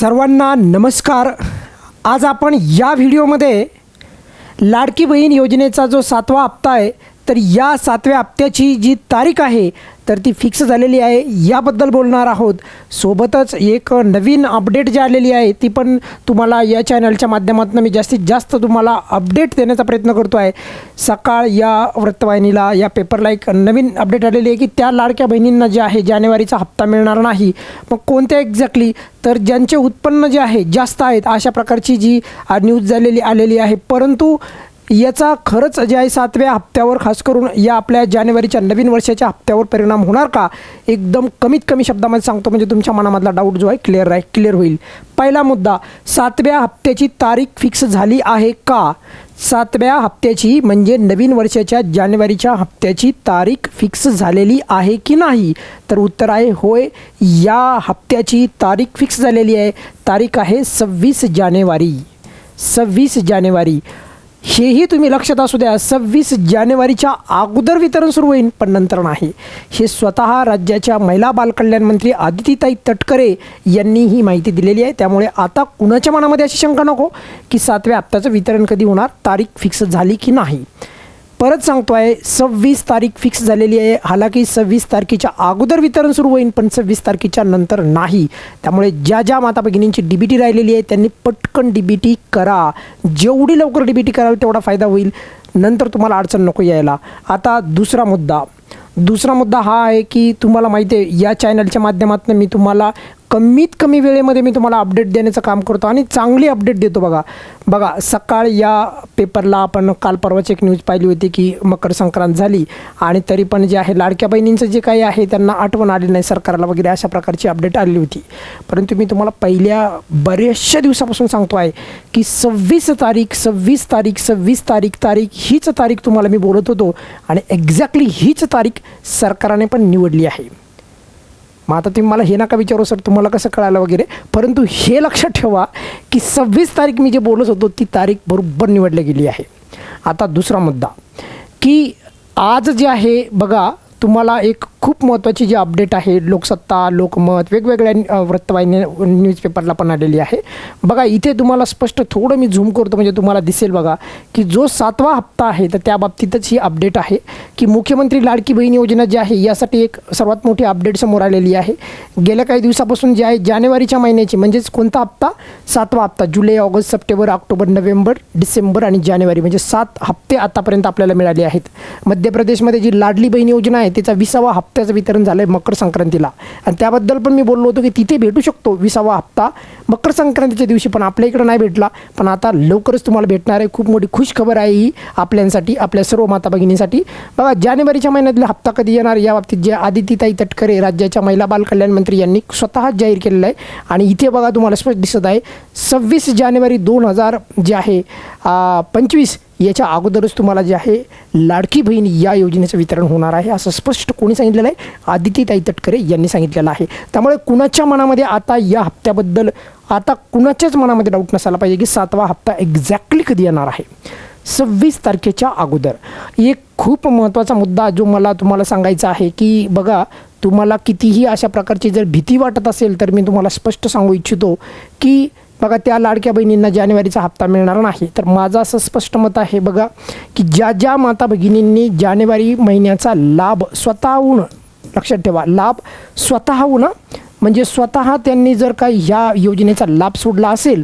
सर्वांना नमस्कार. आज आपण या व्हिडिओमध्ये लाडकी बहीण योजनेचा जो सातवा हप्ता आहे तर या सातव्या हप्त्याची जी तारीख आहे तर ती फिक्स झालेली आहे. याबद्दल बोलणार आहोत. सोबतच एक नवीन अपडेट जी आलेली आहे ती पण तुम्हाला या चॅनलच्या माध्यमातून मी जास्तीत जास्त तुम्हाला अपडेट देण्याचा प्रयत्न करतो आहे. सकाळ या वृत्तवाहिनीला या पेपरला एक नवीन अपडेट आलेली आहे की त्या लाडक्या बहिणींना जे आहे जानेवारीचा हप्ता मिळणार नाही. मग कोणत्या एक्झॅक्टली तर ज्यांचे उत्पन्न जे आहे जास्त आहेत अशा प्रकारची जी न्यूज झालेली आलेली आहे. परंतु याचा खरंच जे आहे सातव्या हप्त्यावर खास करून या आपल्या जानेवारीच्या नवीन वर्षाच्या हप्त्यावर परिणाम होणार का? एकदम कमीत कमी शब्दामध्ये सांगतो म्हणजे तुमच्या मनामधला डाऊट जो आहे क्लिअर आहे क्लिअर होईल. पहिला मुद्दा सातव्या हप्त्याची तारीख फिक्स झाली आहे का? सातव्या हप्त्याची म्हणजे नवीन वर्षाच्या जानेवारीच्या हप्त्याची तारीख फिक्स झालेली आहे की नाही? तर उत्तर आहे होय या हप्त्याची तारीख फिक्स झालेली आहे. तारीख आहे सव्वीस जानेवारी. सव्वीस जानेवारी. हेही तुम्ही लक्षात असू द्या सव्वीस जानेवारीच्या अगोदर वितरण सुरू होईल पण नंतर नाही. हे स्वतः राज्याच्या महिला बालकल्याण मंत्री आदितीताई तटकरे यांनी ही माहिती दिलेली आहे. त्यामुळे आता कुणाच्या मनामध्ये अशी शंका नको की सातव्या हप्त्याचं वितरण कधी होणार तारीख फिक्स झाली की नाही. परत सांगतो आहे सव्वीस तारीख फिक्स झालेली आहे. हालाकी सव्वीस तारखेच्या अगोदर वितरण सुरू होईल पण सव्वीस तारखेच्या नंतर नाही. त्यामुळे ज्या ज्या माता भगिनींची डी बी टी राहिलेली आहे त्यांनी पटकन डी बी टी करा. जेवढी लवकर डी बी टी करावी तेवढा फायदा होईल. नंतर तुम्हाला अडचण नको यायला. आता दुसरा मुद्दा. दुसरा मुद्दा हा आहे की तुम्हाला माहिती आहे या चॅनलच्या माध्यमातून मी तुम्हाला कमीत कमी वेळेमध्ये मी तुम्हाला अपडेट देण्याचं काम करतो आणि चांगली अपडेट देतो बघा. बघा सकाळ या पेपरला आपण काल परवाची एक न्यूज पाहिली होती की मकर संक्रांत झाली आणि तरी पण जे आहे लाडक्या बहिणींचं जे काही आहे त्यांना आठवण आली नाही सरकारला वगैरे अशा प्रकारची अपडेट आलेली होती. परंतु मी तुम्हाला पहिल्या बऱ्याचशा दिवसापासून सांगतो आहे की सव्वीस तारीख सव्वीस तारीख सव्वीस तारीख तारीख हीच तारीख तुम्हाला मी बोलत होतो आणि एक्झॅक्टली हीच तारीख सरकारने पण निवडली आहे. मग आता तुम्ही मला हे नका विचारू सर. तुम्हाला कसं कळालं वगैरे? परंतु हे लक्षात ठेवा की सव्वीस तारीख मी जे बोलत होतो ती तारीख बरोबर निवडली गेली आहे. आता दुसरा मुद्दा की आज जे आहे बघा तुम्हाला एक खूप महत्त्वाची जी अपडेट आहे लोकसत्ता लोकमत वेगवेगळ्या वृत्तवाहिनी न्यूजपेपरला पण आलेली आहे. बघा इथे तुम्हाला स्पष्ट थोडं मी झूम करतो म्हणजे तुम्हाला दिसेल बघा की जो सातवा हप्ता आहे तर त्या बाबतीतच ही अपडेट आहे की मुख्यमंत्री लाडकी बहीण योजना जी आहे यासाठी एक सर्वात मोठी अपडेट समोर आलेली आहे. गेल्या काही दिवसापासून जे आहे जानेवारीच्या महिन्याची म्हणजेच कोणता हप्ता? सातवा हप्ता जुलै August September October November December आणि जानेवारी म्हणजे सात हप्ते आतापर्यंत आपल्याला मिळाले आहेत. मध्य प्रदेशमध्ये जी लाडली बहीण योजना आहे तिचा विसावा हप्त्याचं वितरण झालं आहे मकर संक्रांतीला. आणि त्याबद्दल पण मी बोललो होतो की तिथे भेटू शकतो विसावा हप्ता. मकर संक्रांतीच्या दिवशी पण आपल्या इकडं नाही भेटला पण आता लवकरच तुम्हाला भेटणार आहे. खूप मोठी खुश खबर आहे ही आपल्यांसाठी आपल्या सर्व माता भगिनीसाठी. बघा जानेवारीच्या महिन्यातला हप्ता कधी येणार या बाबतीत जे आदितीताई तटकरे राज्याच्या महिला बाल कल्याण मंत्री यांनी स्वतःच जाहीर केलेलं आहे. आणि इथे बघा तुम्हाला स्पष्ट दिसत आहे सव्वीस जानेवारी दोन हजार जे आहे पंचवीस याच्या अगोदरच तुम्हाला जे आहे लाडकी बहीण या योजनेचं वितरण होणार आहे असं स्पष्ट कोणी सांगितलेलं आहे? आदितीताई तटकरे यांनी सांगितलेलं आहे. त्यामुळे कुणाच्या मनामध्ये आता या हप्त्याबद्दल आता कुणाच्याच मनामध्ये डाऊट नसायला पाहिजे की सातवा हप्ता एक्झॅक्टली कधी येणार आहे? सव्वीस तारखेच्या अगोदर. एक खूप महत्त्वाचा मुद्दा जो मला तुम्हाला सांगायचा आहे की बघा तुम्हाला कितीही अशा प्रकारची जर भीती वाटत असेल तर मी तुम्हाला स्पष्ट सांगू इच्छितो की बघा त्या लाडक्या बहिणींना जानेवारीचा हप्ता मिळणार नाही. तर माझं असं स्पष्ट मत आहे बघा की ज्या ज्या माता भगिनींनी जानेवारी महिन्याचा लाभ स्वतःहून लक्षात ठेवा लाभ स्वतःहून म्हणजे स्वतः त्यांनी जर का ह्या योजनेचा लाभ सोडला असेल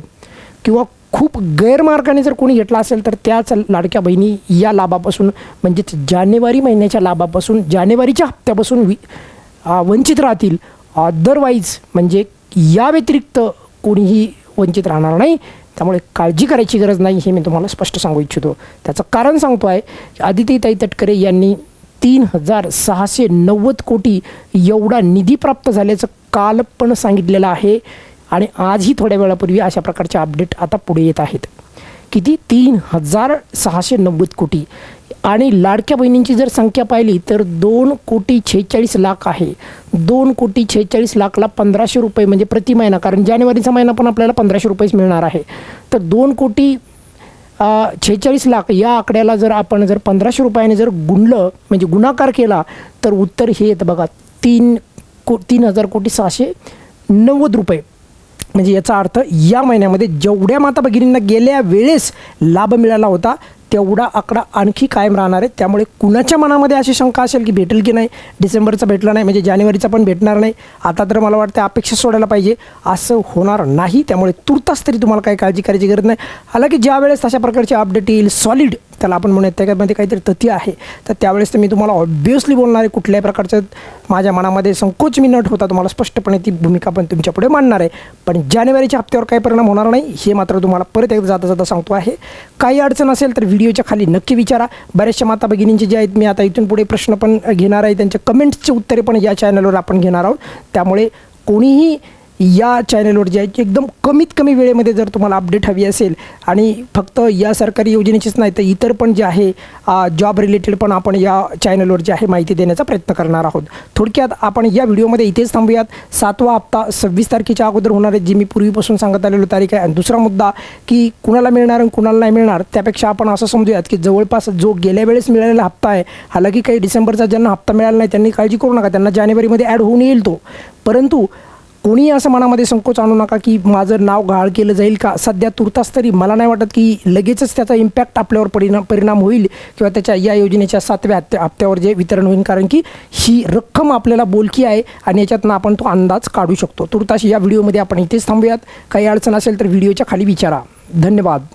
किंवा खूप गैरमार्गाने जर कोणी घेतला असेल तर त्याच लाडक्या बहिणी या लाभापासून म्हणजेच जानेवारी महिन्याच्या लाभापासून जानेवारीच्या हप्त्यापासून वि वंचित राहतील. अदरवाईज म्हणजे या व्यतिरिक्त कोणीही वंचित राहणार नाही. त्यामुळे काळजी करायची गरज नाही हे मी तुम्हाला स्पष्ट सांगू इच्छितो. त्याचं कारण सांगतो आहे आदित्यताई तटकरे यांनी तीन हजार सहाशे नव्वद कोटी एवढा निधी प्राप्त झाल्याचं काल पण सांगितलेलं आहे. आणि आजही थोड्या वेळापूर्वी अशा प्रकारचे अपडेट आता पुढे येत आहेत. किती? तीन हजार सहाशे नव्वद कोटी. आणि लाडक्या बहिणींची जर संख्या पाहिली तर दोन कोटी छेचाळीस लाख आहे. दोन कोटी छेचाळीस लाखला पंधराशे रुपये म्हणजे प्रति महिना कारण जानेवारीचा महिना पण आपल्याला पंधराशे रुपयेच मिळणार आहे. तर दोन कोटी छेचाळीस लाख या आकड्याला जर आपण जर पंधराशे रुपयाने जर गुणलं म्हणजे गुणाकार केला तर उत्तर हे येतं बघा तीन को तीन हजार कोटी सहाशे नव्वद रुपये. म्हणजे याचा अर्थ या महिन्यामध्ये जेवढ्या माता भगिनींना गेल्या वेळेस लाभ मिळाला होता तेवढा आकडा आणखी कायम राहणार आहे. त्यामुळे कुणाच्या मनामध्ये अशी शंका असेल की भेटेल की नाही डिसेंबरचा भेटला नाही म्हणजे जानेवारीचा पण भेटणार नाही आता तर मला वाटतं अपेक्षा सोडायला पाहिजे. असं होणार नाही त्यामुळे तुर्तास तरी तुम्हाला काही काळजी करायची गरज नाही. हालाकी ज्या वेळेस तशा प्रकारचे अपडेट येईल सॉलिड त्याला आपण म्हणूया त्याच्यामध्ये काहीतरी तथ्य आहे. तर त्यावेळेस तर मी तुम्हाला ऑब्वियसली बोलणार आहे कुठल्याही प्रकारचं माझ्या मनामध्ये संकोच मी न ठेवता तुम्हाला स्पष्टपणे ती भूमिका पण तुमच्यापुढे मांडणार आहे. पण जानेवारीच्या हप्त्यावर काही परिणाम होणार नाही हे मात्र तुम्हाला परत एकदा जाता जाता सांगतो आहे. काही अडचण असेल तर व्हिडिओच्या खाली नक्की विचारा. बऱ्याचशा माता भगिनींचे जे आहेत मी आता इथून पुढे प्रश्न पण घेणार आहे. त्यांच्या कमेंट्सचे उत्तरे पण या चॅनलवर आपण घेणार आहोत. त्यामुळे कोणीही या चॅनलवर जे आहे एकदम कमीत कमी वेळेमध्ये जर तुम्हाला अपडेट हवी असेल आणि फक्त या सरकारी योजनेचीच नाही तर इतर पण जे आहे जॉब रिलेटेड पण आपण या चॅनलवर जे आहे माहिती देण्याचा प्रयत्न करणार आहोत. थोडक्यात आपण या व्हिडिओमध्ये इथेच थांबूयात. सातवा हप्ता सव्वीस तारखेच्या अगोदर होणार आहे जी मी पूर्वीपासून सांगत आलेलो तारीख आहे. आणि दुसरा मुद्दा की कुणाला मिळणार आणि कुणाला नाही मिळणार त्यापेक्षा आपण असं समजूयात की जवळपास जो गेल्या वेळेस मिळालेला हप्ता आहे हालाकी काही डिसेंबरचा ज्यांना हप्ता मिळाला नाही त्यांनी काळजी करू नका. त्यांना जानेवारीमध्ये ॲड होऊन येईल तो. परंतु कोणी असं मनामध्ये संकोच आणू नका की माझं नाव गाळ केलं जाईल का? सध्या तुर्तास तरी मला नाही वाटत की लगेचच त्याचा इम्पॅक्ट आपल्यावर परिणाम परिणाम होईल किंवा त्याच्या या योजनेच्या सातव्या हप्त्या हप्त्यावर जे वितरण होईल. कारण की ही रक्कम आपल्याला बोलकी आहे आणि याच्यातनं आपण तो अंदाज काढू शकतो. तुर्तास या व्हिडिओमध्ये आपण इथेच थांबूयात. काही अडचण असेल तर व्हिडिओच्या खाली विचारा. धन्यवाद.